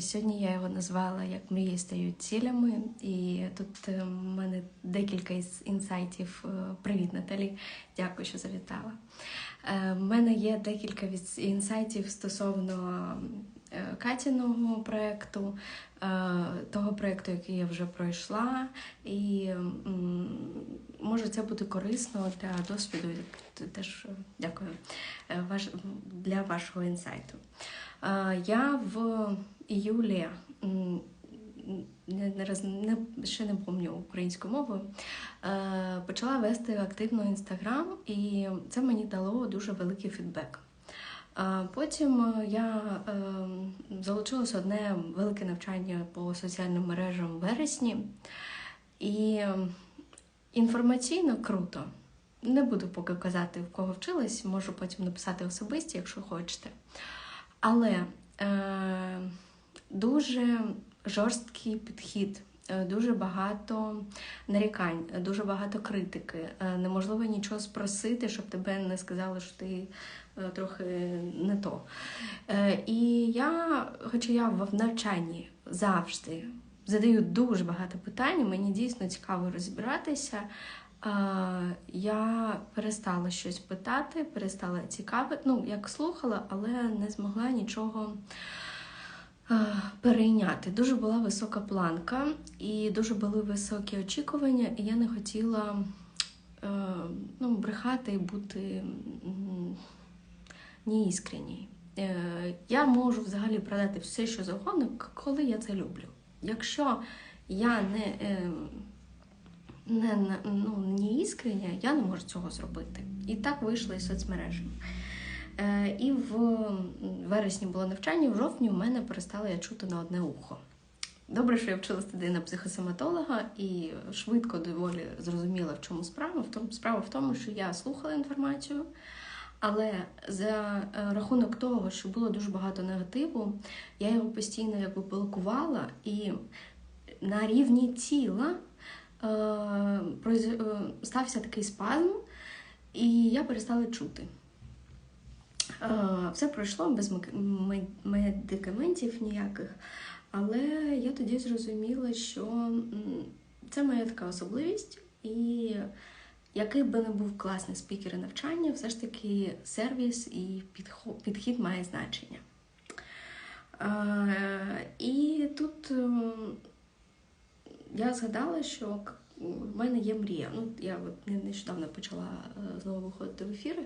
Сьогодні я його назвала як мрії стають цілями, і тут е, в мене декілька із інсайтів. Е, Привіт, Наталі. Дякую, що завітала. Е, В мене є декілька інсайтів стосовно е, Катіного проєкту, е, того проєкту, який я вже пройшла, і може це буде корисно для досвіду. Теж е, дякую е, для вашого інсайту. Е, Я в іюлі м, не, не, не, ще не пам'ятаю українською мовою, е, почала вести активно інстаграм, і це мені дало дуже великий фідбек. Е, Потім я е, залучилася одне велике навчання по соціальним мережам в вересні, і інформаційно круто. Не буду поки казати, в кого вчилась, можу потім написати особисті, якщо хочете. Але е, дуже жорсткий підхід, е, дуже багато нарікань, е, дуже багато критики. Е, неможливо нічого спросити, щоб тебе не сказали, що ти трохи не то. І я, хоча я в навчанні завжди задаю дуже багато питань, мені дійсно цікаво розібратися. Я перестала щось питати, перестала цікавити. Ну, як слухала, але не змогла нічого перейняти. Дуже була висока планка і дуже були високі очікування, і я не хотіла е, ну, брехати і бути неіскренній. Е, Я можу взагалі продати все, що завгодно, коли я це люблю. Якщо я е, не, не, ну, не іскрення, я не можу цього зробити. І так вийшло із соцмережами. Е, І в вересні було навчання, в жовтні у мене перестала я чути на одне ухо. Добре, що я вчилася тоді на психосоматолога і швидко доволі зрозуміла, в чому справа. Справа в тому, що я слухала інформацію, але за е, рахунок того, що було дуже багато негативу, я його постійно якби блокувала, і на рівні тіла е, е, стався такий спазм, і я перестала чути. Е, Все пройшло без медикаментів ніяких, але я тоді зрозуміла, що це моя така особливість, і який би не був класний спікер і навчання, все ж таки сервіс і підхід має значення. Е, І тут ем, я згадала, що в мене є мрія. Ну, я нещодавно почала е, знову виходити в ефіри.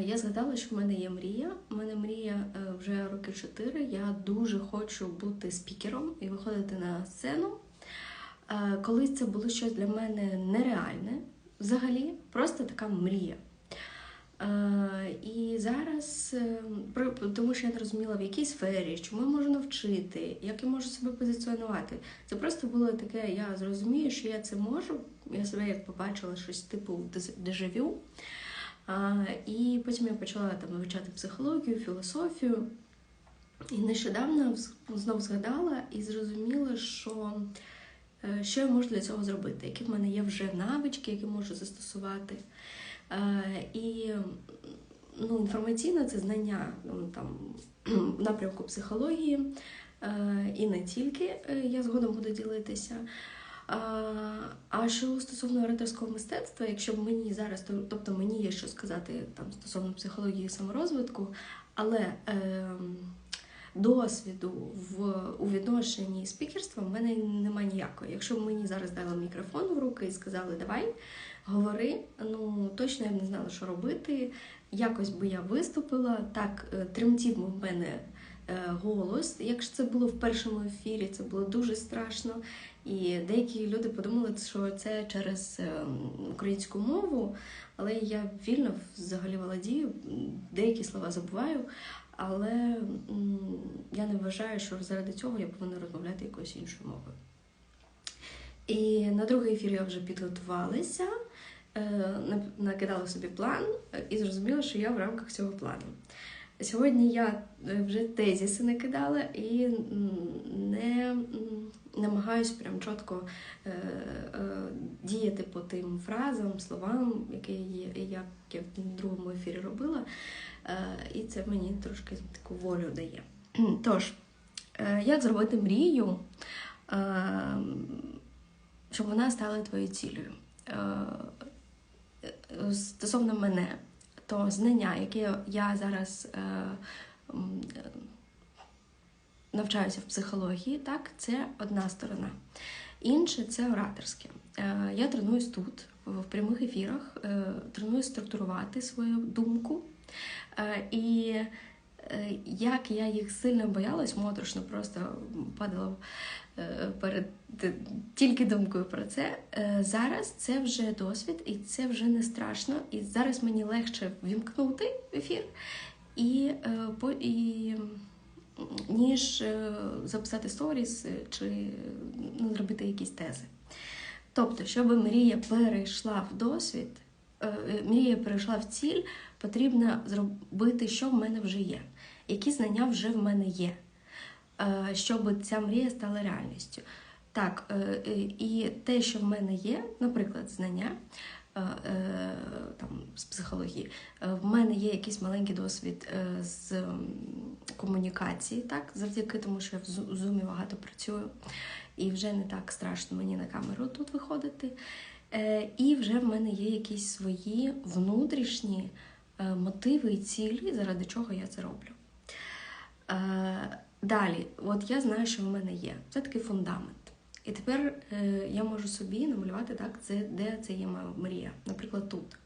Я згадала, що в мене є мрія. У мене мрія е, вже роки чотири. Я дуже хочу бути спікером і виходити на сцену. Е, Колись це було щось для мене нереальне, взагалі, просто така мрія. Е, І зараз, тому що я не розуміла, в якій сфері, чому я можу навчити, як я можу себе позиціонувати. Це просто було таке, я зрозумію, що я це можу. Я себе як побачила щось типу дежавю. І потім я почала там вивчати психологію, філософію. І нещодавно знову згадала і зрозуміла, що е, що я можу для цього зробити, які в мене є вже навички, які можу застосувати. Е, І ну, інформаційне це знання ну, там, напрямку психології, е, і не тільки я згодом буду ділитися. А, що стосовно ораторського мистецтва, якщо мені зараз, то- тобто мені є що сказати там стосовно психології саморозвитку, але ем, досвіду в у відношенні спікерства в мене немає ніякого. Якщо б мені зараз дали мікрофон в руки і сказали, давай, говори, ну точно я б не знала, що робити. Якось би я виступила, так е, тремтів в мене е, голос. Якщо це було в першому ефірі, це було дуже страшно. І деякі люди подумали, що це через е, українську мову, але я вільно взагалі володію, деякі слова забуваю. Але я не вважаю, що заради цього я повинна розмовляти якоюсь іншою мовою. І на другий ефір я вже підготувалася, е, накидала собі план е, і зрозуміла, що я в рамках цього плану. Сьогодні я вже тезіси накидала і не намагаюсь прям чітко е, е, діяти по тим фразам, словам, які як я в другому ефірі робила. Е, І це мені трошки таку волю дає. Тож, Е, Як зробити мрію, е, щоб вона стала твоєю цілею? Е, е, Стосовно мене, то знання, які я зараз е, навчаюся в психології, так, це одна сторона. Інше це ораторське. Е, Я тренуюсь тут, в прямих ефірах, е, тренуюсь структурувати свою думку. Е, І як я їх сильно боялась, моторошно просто падала перед тільки думкою про це. Зараз це вже досвід, і це вже не страшно. І зараз мені легше вімкнути ефір і, і ніж е, записати сторіс е, чи ну, зробити якісь тези. Тобто, щоб мрія перейшла в досвід, е, мрія перейшла в ціль, потрібно зробити, що в мене вже є, які знання вже в мене є, щоб ця мрія стала реальністю. Так, і те, що в мене є, наприклад, знання там, з психології, е, в мене є якийсь маленький досвід е, з комунікації, так, завдяки тому, що я в Зу- зумі багато працюю, і вже не так страшно мені на камеру тут виходити. Е, І вже в мене є якісь свої внутрішні е, мотиви і цілі, заради чого я це роблю. Е, Далі, от я знаю, що в мене є. Це такий фундамент. І тепер е, я можу собі намалювати, так, це, де це є моя мрія, наприклад, тут.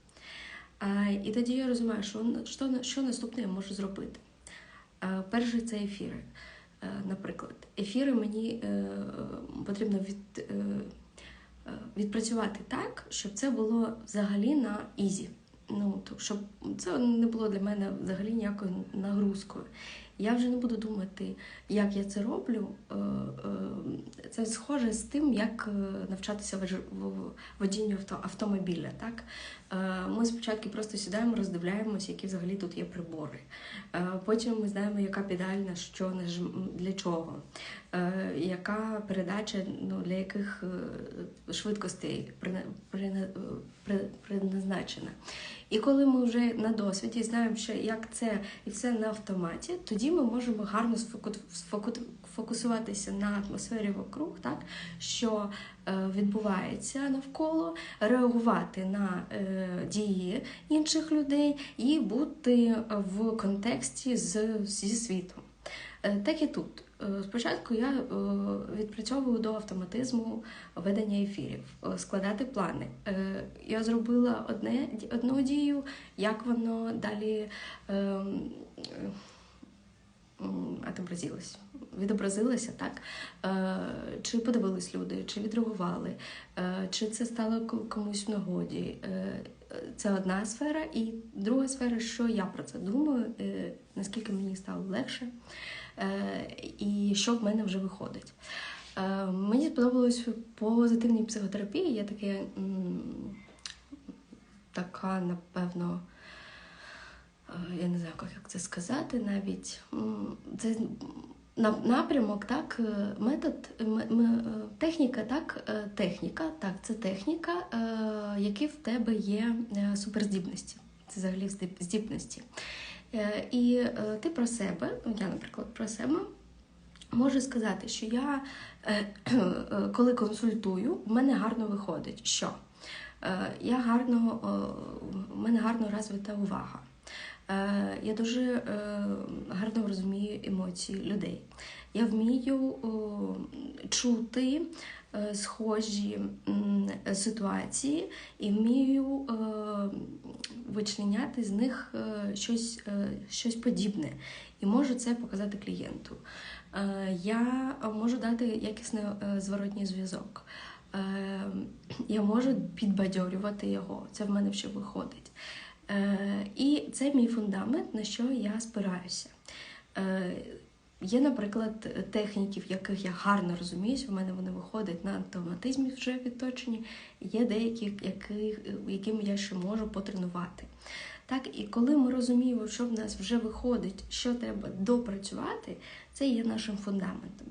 І тоді я розумію, що, що, що наступне я можу зробити. Е, перший це ефіри. Е, наприклад, ефіри мені е, потрібно від, відпрацювати так, щоб це було взагалі на ізі. Ну, щоб це не було для мене взагалі ніякою нагрузкою. Я вже не буду думати, як я це роблю. Е, е, Це схоже з тим, як е, навчатися в- водінню автомобіля. Так? Ми спочатку просто сідаємо, роздивляємося, які взагалі тут є прибори. Потім ми знаємо, яка педаль на що для чого, яка передача ну, для яких швидкостей прина- прина- при- предназначена. І коли ми вже на досвіді знаємо, що як це і все на автоматі, тоді ми можемо гарно сфоку- сфоку- фокусуватися на атмосфері вокруг, так що е, відбувається навколо, реагувати на е, дії інших людей і бути в контексті з, зі світом. Е, Так і тут. Е, Спочатку я е, відпрацьовую до автоматизму ведення ефірів, е, складати плани. Я зробила одне, одну дію, як воно далі ем, м, отобразилось. Відобразилося так, чи подивились люди, чи відреагували, чи це стало комусь в нагоді. Це одна сфера, і друга сфера, що я про це думаю, наскільки мені стало легше, і що в мене вже виходить. Е, Мені сподобалось позитивній психотерапії. Є таке така, напевно, е, я не знаю, як це сказати навіть. Це напрямок, так, е, метод, е, техніка, так, е, техніка, так, це техніка, е, які в тебе є е, суперздібності. Це взагалі здіб- здібності. Е, І е, ти про себе, ну, я, наприклад, про себе. Можу сказати, що я, е, коли консультую, в мене гарно виходить, що я гарно, в мене гарно розвита увага. Я дуже гарно розумію емоції людей. Я вмію чути е, схожі ситуації і вмію е, вичленяти з них е, щось, щось подібне і можу це показати клієнту. Я можу дати якісний зворотній зв'язок. Я можу підбадьорювати його. Це в мене ще виходить. І це мій фундамент, на що я спираюся. Є, наприклад, техніки, в яких я гарно розуміюся, в мене вони виходять на автоматизмі вже відточені. Є деякі, які, яким я ще можу потренувати. Так, і коли ми розуміємо, що в нас вже виходить, що треба допрацювати, це є нашим фундаментом.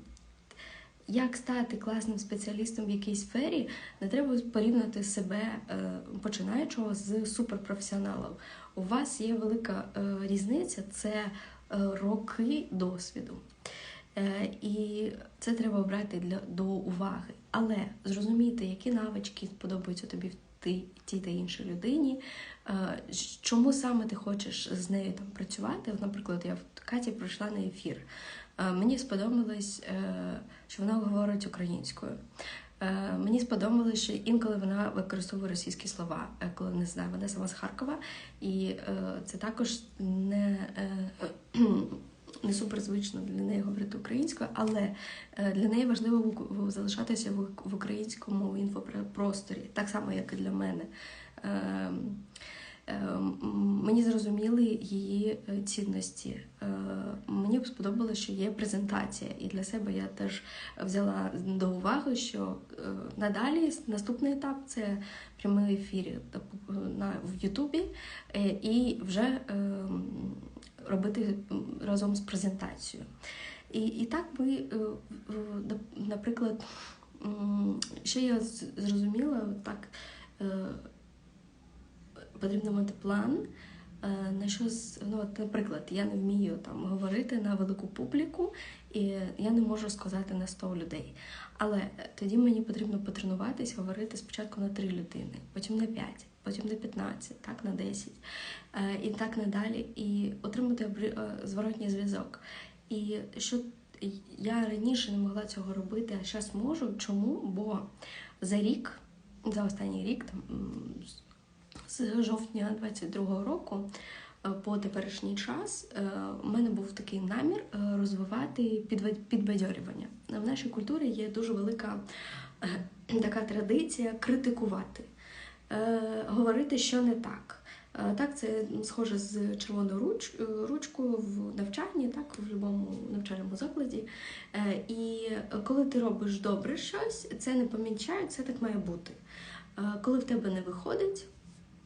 Як стати класним спеціалістом в якійсь сфері, не треба порівнювати себе е, починаючого з суперпрофесіоналом. У вас є велика е, різниця це роки досвіду. Е, І це треба брати для до уваги. Але зрозуміти, які навички сподобаються тобі в ти- тій та іншій людині, е, чому саме ти хочеш з нею там працювати. Наприклад, я в Каті прийшла на ефір. Е, Мені сподобалось, е, що вона говорить українською. Е, Мені сподобалося, що інколи вона використовує російські слова, е, коли не знаю, вона сама з Харкова, і е, це також не, не суперзвично для неї говорити українською, але для неї важливо залишатися в, українському інфопросторі, так само, як і для мене. Е, Мені зрозуміли її е, цінності. Е, Мені сподобалося, що є презентація, і для себе я теж взяла до уваги, що надалі наступний етап це прямий ефір тобто, на в Ютубі і вже робити разом з презентацією. І, і так ми, наприклад, ще я зрозуміла, так потрібно мати план. е, На що з- ну, наприклад, я не вмію там говорити на велику публіку, і я не можу сказати на 100 людей. Але тоді мені потрібно потренуватись, говорити спочатку на 3 людини, потім на 5, потім на 15, так на 10, е, і так надалі, і отримати е, зворотній зв'язок. І що я раніше не могла цього робити, а зараз можу. Чому? Бо за рік, за останній рік, там з жовтня 22-го року е, по теперішній час е, у мене був такий намір е, розвивати підбадьорювання. В нашій культурі є дуже велика е, така традиція критикувати, е, говорити, що не так. Е, Так, це схоже з червоною руч, е, ручкою в навчанні, так, в будь-якому навчальному закладі. Е, І коли ти робиш добре щось, це не помічає, це так має бути. Е, Коли в тебе не виходить,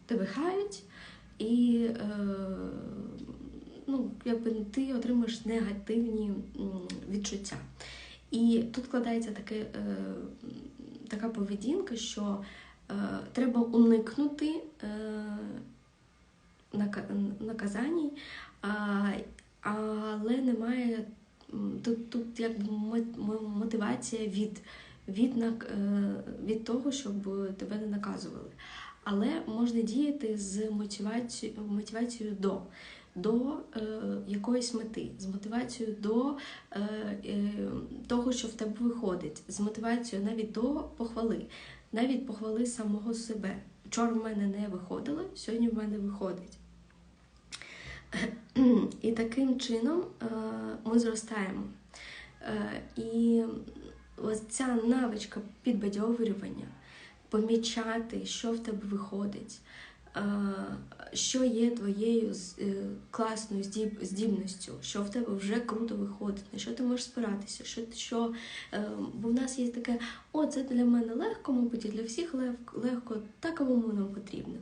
тебе хають, і е, ну, якби ти отримуєш негативні відчуття. І тут складається таке, е, така поведінка, що е, треба уникнути нака- наказань, але немає тут, тут якби мо- мо- мотивація від, від, від того, щоб тебе не наказували. Але можна діяти з мотивацією, мотивацією до, до е, якоїсь мети, з мотивацією до е, е, того, що в тебе виходить, з мотивацією навіть до похвали, навіть похвали самого себе. Вчора в мене не виходило, сьогодні в мене виходить. І таким чином е, ми зростаємо. Е, І ось ця навичка підбадьовування, помічати, що в тебе виходить, е, що є твоєю е, класною здібністю, що в тебе вже круто виходить, на що ти можеш спиратися, що, що е, бо в нас є таке, о, це для мене легко, мабуть, і для всіх легко, так кому нам потрібно.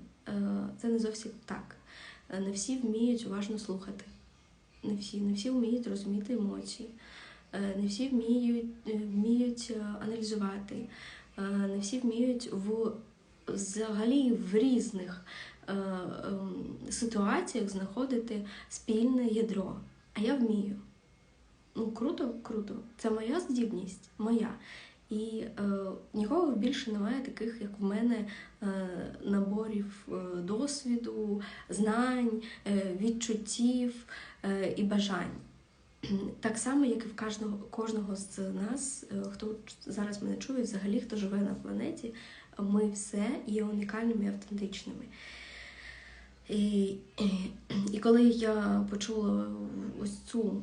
Це не зовсім так. Не всі вміють уважно слухати. Не всі, не всі вміють розуміти емоції, не всі вміють, вміють аналізувати, не всі вміють в взагалі в різних е, ем, ситуаціях знаходити спільне ядро. А я вмію. Ну, круто, круто. Це моя здібність, моя. І е, нікого більше немає таких, як в мене, е, наборів е, досвіду, знань, е, відчуттів е, і бажань. Так само, як і в кожного, кожного з нас, е, хто зараз мене чує, взагалі хто живе на планеті, ми все є унікальними і автентичними. І, і, і коли я почула ось цю,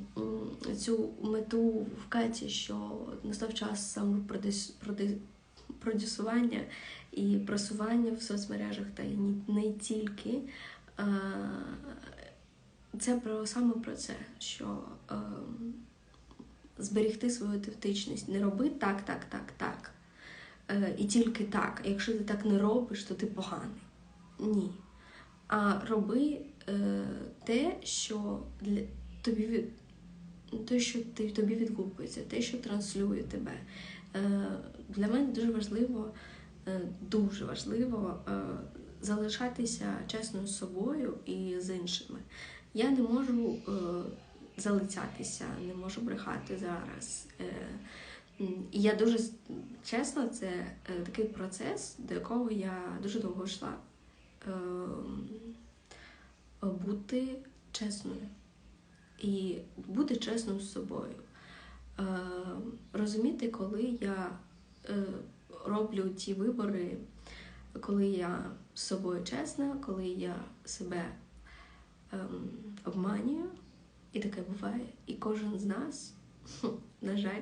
цю мету в Каті, що настав час саме продюсування і просування в соцмережах, та й ні- не тільки, е, це про саме про це, що е, зберегти свою автентичність, не роби так, так, так, так. Е, і тільки так. Якщо ти так не робиш, то ти поганий. Ні. А роби е, те, що для тобі від те, що ти, тобі відгукується, те, що транслює тебе. Е, для мене дуже важливо, е, дуже важливо е, залишатися чесною з собою і з іншими. Я не можу е, залицятися, не можу брехати зараз. Е, І я дуже чесно, це е, такий процес, до якого я дуже довго йшла. Ем, Бути чесною і бути чесною з собою. Е, Розуміти, коли я е, роблю ті вибори, коли я з собою чесна, коли я себе ем, обманюю, і таке буває. І кожен з нас, на жаль,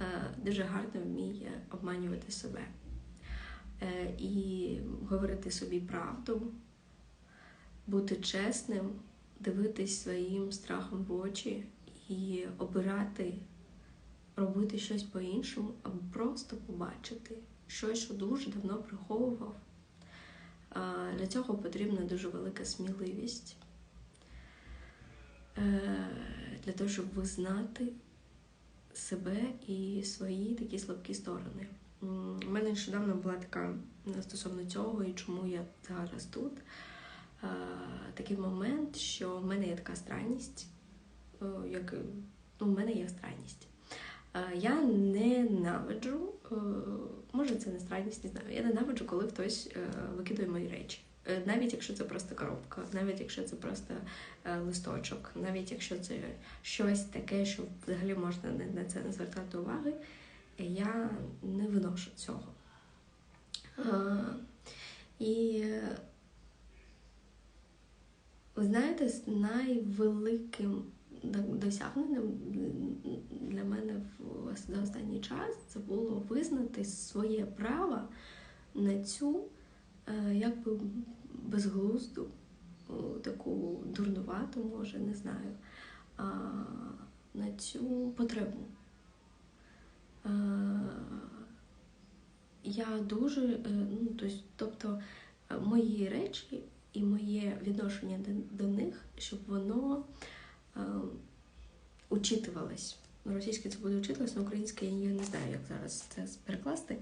е, дуже гарно вміє обманювати себе. Е, І говорити собі правду, бути чесним, дивитись своїм страхом в очі і обирати робити щось по-іншому, або просто побачити щось, що дуже давно приховував. Для цього потрібна дуже велика сміливість Е, для того, щоб визнати себе і свої такі слабкі сторони. У мене нещодавно була така е, стосовно цього і чому я зараз тут. е, Такий момент, що в мене є така странність, е, як ну, в мене є странність. Е, Я ненавиджу, е, може це не странність, не знаю. Я ненавиджу, коли хтось е, викидує мої речі. Е, Навіть якщо це просто коробка, навіть якщо це просто е, листочок, навіть якщо це щось таке, що взагалі можна на- це не звертати уваги, я не виношу цього. І ви знаєте, з найвеликим до- досягненням для мене в останній час це було визнати своє право на цю е, якби безглузду, таку дурнувату, може, не знаю, на цю потребу. Е, Я дуже, е, ну, тобто, мої речі і моє відношення до, них, щоб воно учитувалось. На російській це буде учитувалось, на українській я не знаю, як зараз це перекласти.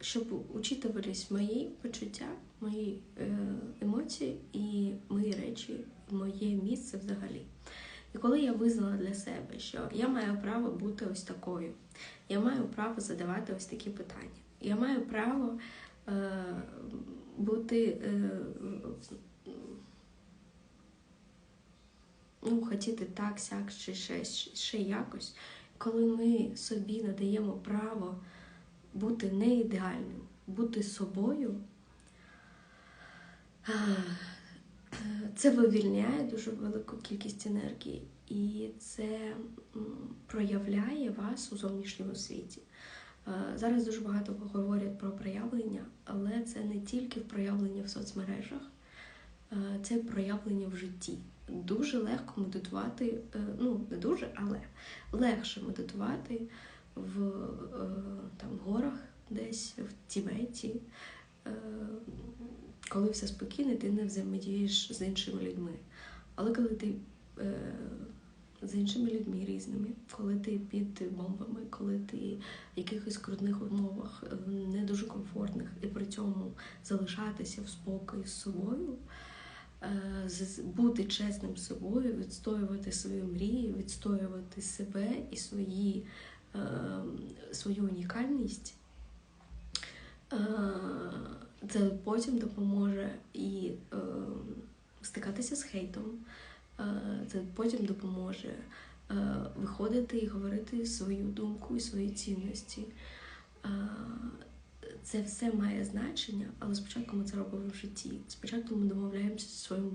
Щоб учитувались мої почуття, мої е, емоції і мої речі, моє місце взагалі. І коли я визнала для себе, що я маю право бути ось такою, я маю право задавати ось такі питання, я маю право е, бути е, ну, хотіти так, сяк, чи ще, ще якось, коли ми собі надаємо право бути не ідеальним, бути собою, це вивільняє дуже велику кількість енергії, і це проявляє вас у зовнішньому світі. Зараз дуже багато говорять про проявлення, але це не тільки проявлення в соцмережах, це проявлення в житті. Дуже легко медитувати, е, ну не дуже, але легше медитувати в е, там, горах, десь в Тібеті, е, коли все спокійно, ти не взаємодієш з іншими людьми. Але коли ти е, з іншими людьми різними, коли ти під бомбами, коли ти в якихось скрутних умовах, не дуже комфортних, і при цьому залишатися в спокої з собою, бути чесним з собою, відстоювати свої мрії, відстоювати себе і свої, свою унікальність. Е, Це потім допоможе і е, стикатися з хейтом. Е, Це потім допоможе е, виходити і говорити свою думку і свої цінності. Е, Це все має значення, але спочатку ми це робимо в житті. Спочатку ми домовляємося зі своїми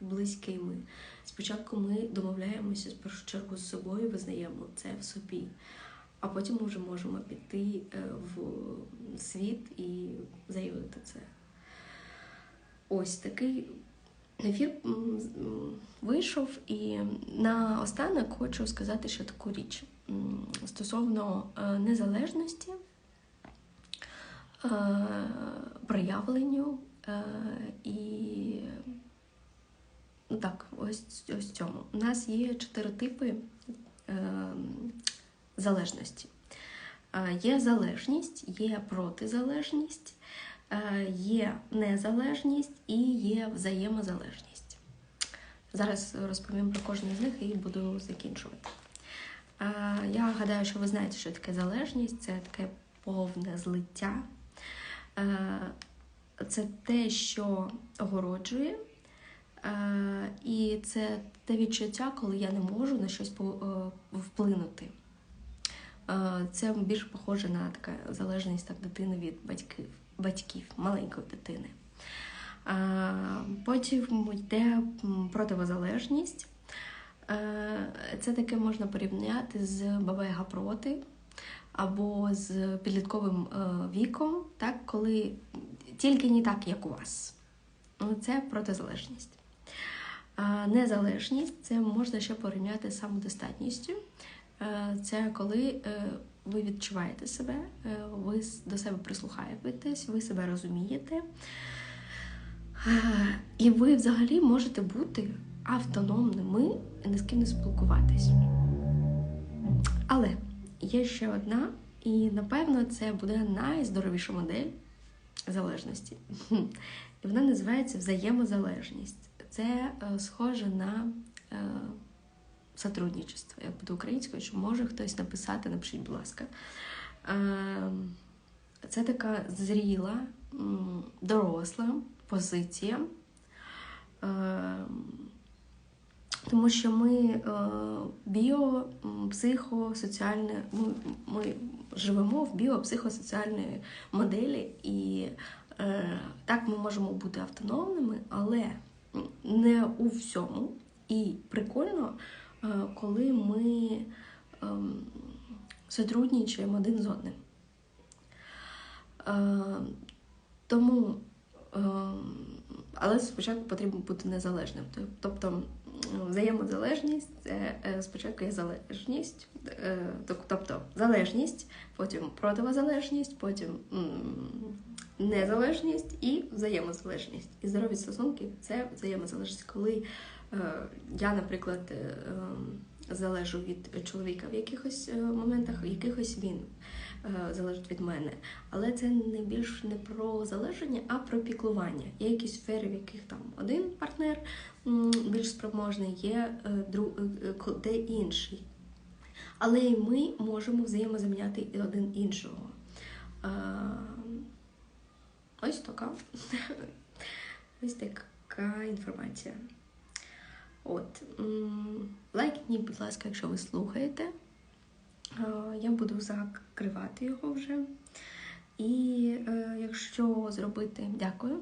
близькими. Спочатку ми домовляємося в першу чергу з собою, визнаємо це в собі. А потім ми вже можемо піти е, в світ і заявити це. Ось такий ефір вийшов, і на останок хочу сказати ще таку річ стосовно е, незалежності, е, проявленню і ну так, ось, ось цьому. У нас є чотири типи залежності. Е, Є залежність, є протизалежність, е, є незалежність і є взаємозалежність. Зараз розповім про кожну з них і буду закінчувати. Е, Я гадаю, що ви знаєте, що таке залежність це таке повне злиття. Це те, що огороджує, і це те відчуття, коли я не можу на щось вплинути. Е, Це більш похоже на така залежність так, дитини від батьків, батьків, маленької дитини. Е, Потім йде противозалежність. Е, Це таке можна порівняти з бабега проти або з підлітковим віком, так, коли тільки не так, як у вас. Ну, Це протизалежність. Незалежність це можна ще порівняти з самодостатністю. Е, Це коли е, ви відчуваєте себе, е, ви до себе прислухаєтесь, ви себе розумієте. І ви взагалі можете бути автономними і ні з ким не спілкуватись. Але є ще одна, і напевно це буде найздоровіша модель залежності. І вона називається взаємозалежність. Це схоже на сотрудничество. Я буду українською, що може хтось написати, напишіть, будь ласка. Е, це така зріла, доросла позиція. Е, тому що ми е, біо, психосоціальне, ми, живемо в біопсихосоціальної моделі, і е, так ми можемо бути автономними, але не у всьому. І прикольно, коли ми е, сотрудничаємо один з одним. Е, тому, е, але спочатку потрібно бути незалежним. Тобто взаємозалежність це е, спочатку є залежність, е, тобто залежність, потім противозалежність, потім незалежність і взаємозалежність. І здорові стосунки це взаємозалежність. Коли е, я, наприклад, е, е, залежу від чоловіка в якихось е, моментах, в якихось він е, залежить від мене. Але це не більш не про залеження, а про піклування. Є якісь сфери, в яких там один партнер більш спроможний, є е, е, е, де інший. Але і ми можемо взаємозаміняти один іншого. Е, Ось така. Ось така інформація. От. Лайкніть, будь ласка, якщо ви слухаєте. Я буду закривати його вже. І е, якщо зробити, дякую.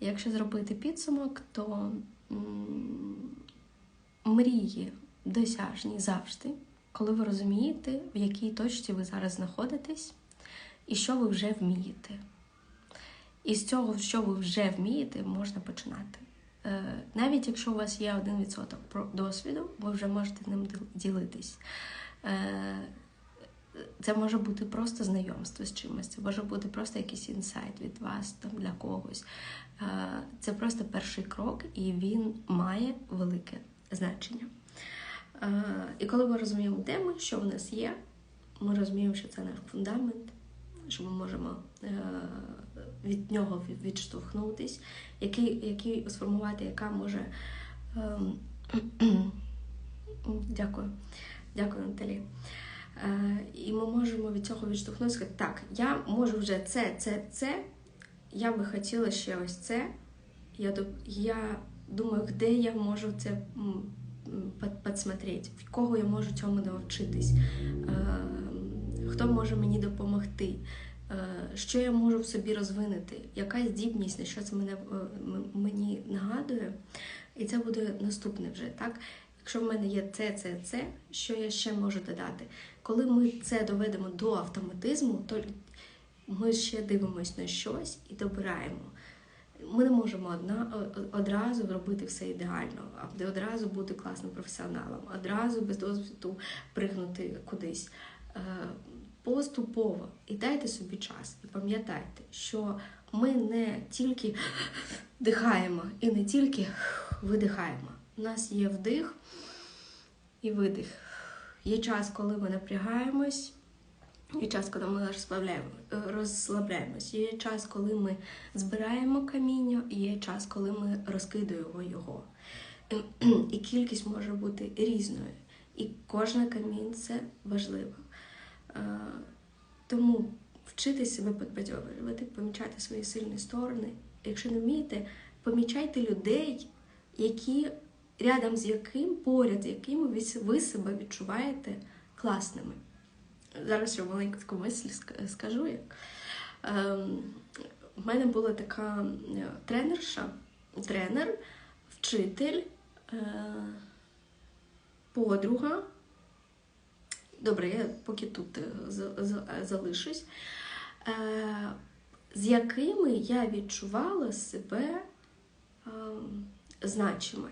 Якщо зробити підсумок, то мрії досяжні завжди, коли ви розумієте, в якій точці ви зараз знаходитесь і що ви вже вмієте. І з цього, що ви вже вмієте, можна починати. Е, Навіть якщо у вас є 1% досвіду, ви вже можете ним ділитись. Е, Це може бути просто знайомство з чимось, це може бути просто якийсь інсайт від вас там для когось. Е, Це просто перший крок, і він має велике значення. І коли ми розуміємо, де ми, що в нас є, ми розуміємо, що це наш фундамент, що ми можемо е, від нього відштовхнутись, який, який сформувати, яка може. ем, Дякую. Дякую, Наталі. Е, І ми можемо від цього відштовхнутися. сказати, Так, я можу вже це, це, це. Я би хотіла ще ось це. Я, я думаю, де я можу це подсмотреть, в кого я можу цьому навчитись, е, хто може мені допомогти, е, що я можу в собі розвинути, яка здібність, на що це мене, е, мені нагадує. І це буде наступне вже, так? Якщо в мене є це, це, це, що я ще можу додати? Коли ми це доведемо до автоматизму, то ми ще дивимось на щось і добираємо. Ми не можемо одна, одразу робити все ідеально, а одразу бути класним професіоналом, одразу без досвіду пригнути кудись. Поступово і дайте собі час. І пам'ятайте, що ми не тільки дихаємо і не тільки видихаємо. У нас є вдих і видих. Є час, коли ми напрягаємось, є час, коли ми розслабляємось, є час, коли ми збираємо каміння, і є час, коли ми розкидаємо його. і кількість може бути різною. І кожна камінь це важливо. Е, Тому вчити себе підбадьорювати, помічати свої сильні сторони. Якщо не вмієте, помічайте людей, які рядом з яким, поряд з якими ви себе відчуваєте класними. Зараз ще маленьку таку мисль скажу. Як. Ем, в мене була така тренерша, тренер, вчитель, е, подруга. Добре, я поки тут е, за- за- залишусь, е, з якими я відчувала себе е, значими,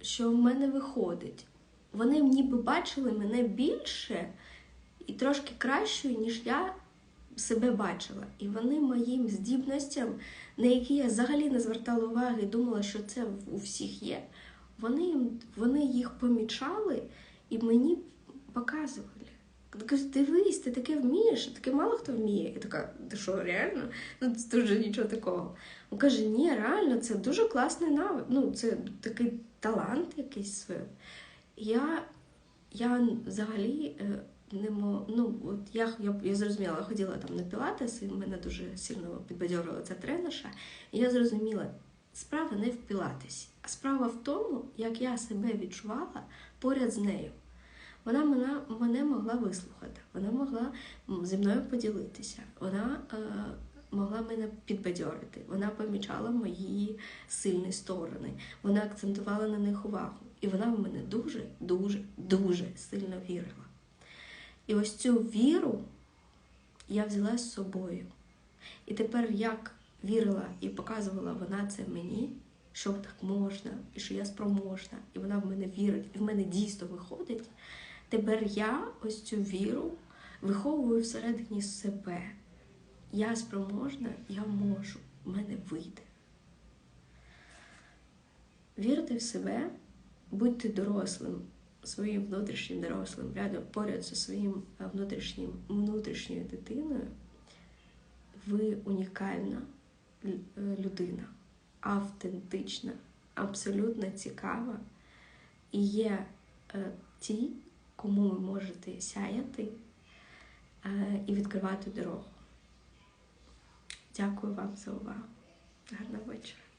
що в мене виходить. Вони ніби бачили мене більше і трошки кращою, ніж я себе бачила. І вони моїм здібностям, на які я взагалі не звертала уваги і думала, що це у всіх є, вони, вони їх помічали і мені показували. Кажуть, дивись, ти таке вмієш, таке мало хто вміє. Я така, ти що, реально? Ну, це дуже нічого такого. Він каже, ні, реально, це дуже класний навик. Ну, це такий талант якийсь. Я, я взагалі е, не мо... ну, от я, я, я зрозуміла, я ходила там на пілатес, і мене дуже сильно підбадьорила ця тренерша. І я зрозуміла, справа не в пілатесі, а справа в тому, як я себе відчувала поряд з нею. Вона мене, мене могла вислухати, вона могла зі мною поділитися, вона е, могла мене підбадьорити, вона помічала мої сильні сторони, вона акцентувала на них увагу. І вона в мене дуже, дуже, дуже сильно вірила. І ось цю віру я взяла з собою. І тепер як вірила і показувала вона це мені, що так можна, і що я спроможна, і вона в мене вірить, і в мене дійсно виходить. Тепер я ось цю віру виховую всередині себе. Я спроможна, я можу, в мене вийде. Вірте в себе, будьте дорослим, своїм внутрішнім дорослим, рядом поряд зі своїм е, внутрішнім, внутрішньою дитиною. Ви унікальна е, людина, автентична, абсолютно цікава. І є е, ті, кому ви можете сяяти е, і відкривати дорогу. Дякую вам за увагу. Гарного вечора.